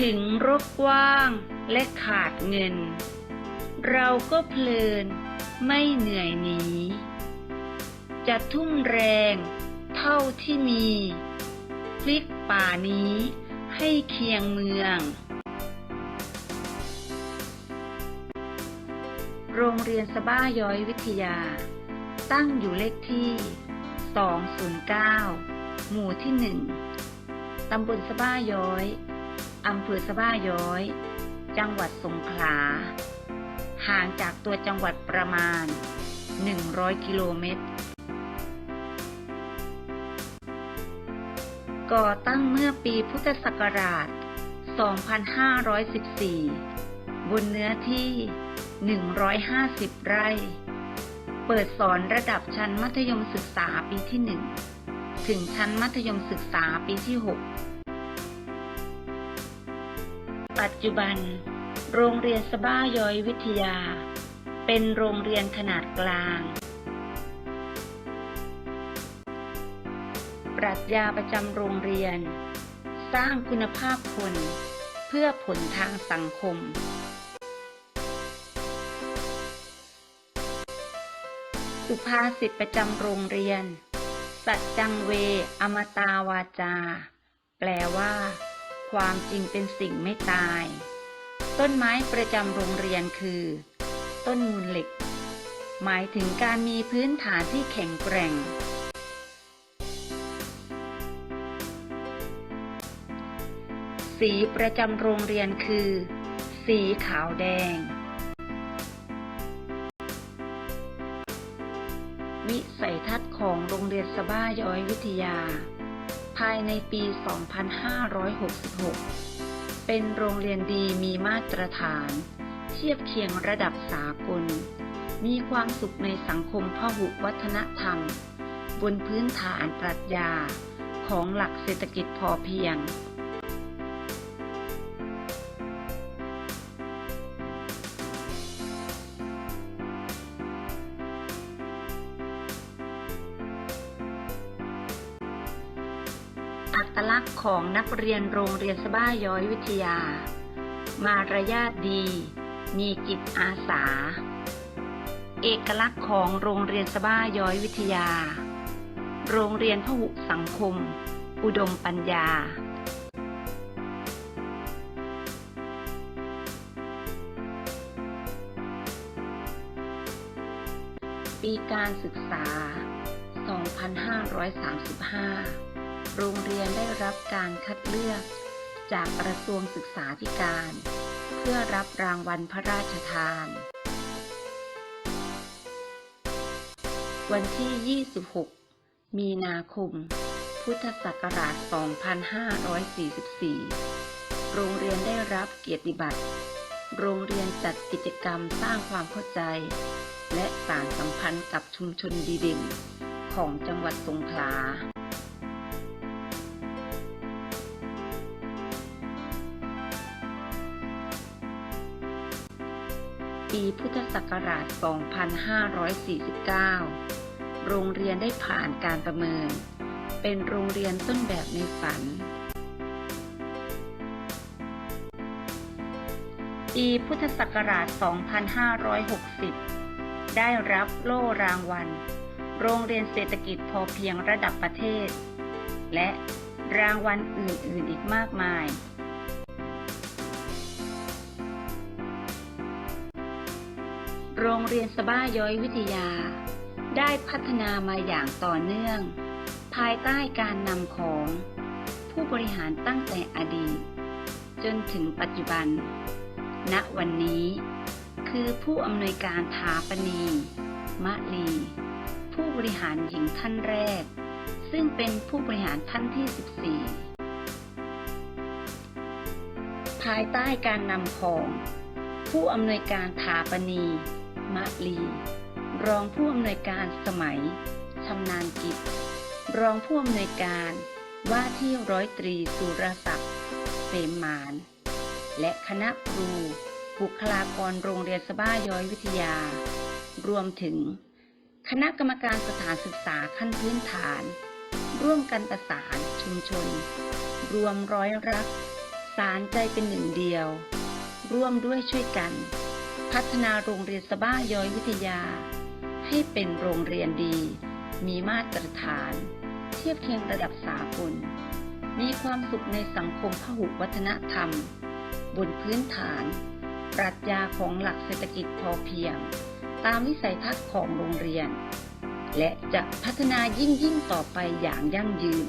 ถึงรบกว้างและขาดเงิน เราก็เพลินไม่เหนื่อยหนี จะทุ่มแรงเท่าที่มี พลิกป่านี้ให้เคียงเมือง โรงเรียนสบ้าย้อยวิทยา ตั้งอยู่เลขที่ 209 หมู่ที่ 1 ตำบลสบ้าย้อย อำเภอสะบ้าย้อย จังหวัดสงขลา ห่างจากตัวจังหวัดประมาณ 100 กิโลเมตร ก่อตั้งเมื่อปีพุทธศักราช 2514 บนเนื้อที่ 150 ไร่ เปิดสอนระดับชั้นมัธยมศึกษาปีที่ 1 ถึงชั้นมัธยมศึกษาปีที่ 6 ปัจจุบัน โรงเรียนสบ้าย้อยวิทยา เป็นโรงเรียนขนาดกลาง ปรัชญาประจำโรงเรียน สร้างคุณภาพคน เพื่อผลทางสังคม สุภาษิตประจำโรงเรียน สัจจังเว อมตาวาจา แปลว่า ความจริงเป็นสิ่งไม่ตาย ต้นไม้ประจำโรงเรียนคือ ต้นมูลเหล็ก หมายถึงการมีพื้นฐานที่แข็งแกร่ง สีประจำโรงเรียนคือ สีขาวแดง วิสัยทัศน์ของโรงเรียนสบ้าย้อยวิทยา ภายในปี 2566 เป็นโรงเรียนดีมีมาตรฐาน เทียบเคียงระดับสากล มีความสุขในสังคมพหุวัฒนธรรม บนพื้นฐานปรัชญาของหลักเศรษฐกิจพอเพียง อัตลักษณ์ของนักเรียนโรงเรียนสบ้าย้อยวิทยา มารยาทดี มีจิตอาสา เอกลักษณ์ของโรงเรียนสบ้าย้อยวิทยา โรงเรียนพหุสังคม อุดมปัญญา ปีการศึกษา 2535 โรงเรียนได้รับการคัดเลือก จากกระทรวงศึกษาธิการ เพื่อรับรางวัลพระราชทาน วันที่ 26 มีนาคม พุทธศักราช 2544 โรงเรียนได้รับเกียรติบัตร โรงเรียนจัดกิจกรรมสร้างความเข้าใจ และสารสัมพันธ์กับชุมชนดีเด่นของจังหวัดสงขลา ปีพุทธศักราช 2549 โรงเรียนได้ผ่านการประเมิน เป็นโรงเรียนต้นแบบในฝัน ปีพุทธศักราช 2560 ได้รับโล่รางวัล โรงเรียนเศรษฐกิจพอเพียงระดับประเทศ และรางวัลอื่น ๆ อีกมากมาย โรงเรียนสบ้าย้อยวิทยา ได้พัฒนามาอย่างต่อเนื่อง ภายใต้การนำของ ผู้บริหารตั้งแต่อดีต จนถึงปัจจุบัน ณวันนี้ คือผู้อำนวยการถาปณีมะลี ผู้บริหารหญิงท่านแรก ซึ่งเป็นผู้บริหารท่านที่ 14 ภายใต้การนำของผู้อำนวยการถาปณี มะลี รองผู้อำนวยการสมัยชำนาญกิจ รองผู้อำนวยการว่าที่ร้อยตรีสุรศักดิ์เสมมาน และคณะครู บุคลากรโรงเรียนสบ้าย้อยวิทยา รวมถึง คณะกรรมการสถานศึกษาขั้นพื้นฐาน ร่วมกันประสานชุมชน รวมร้อยรักสารใจเป็นหนึ่งเดียว ร่วมด้วยช่วยกัน พัฒนาโรงเรียนสบ้าย้อยวิทยา ให้เป็นโรงเรียนดี มีมาตรฐาน เทียบเคียงระดับสากลมีความสุขในสังคมพหุวัฒนธรรม บนพื้นฐาน ปรัชญาของหลักเศรษฐกิจพอเพียง ตามวิสัยทัศน์ของโรงเรียน และจะพัฒนายิ่งยิ่งต่อไปอย่างยั่งยืน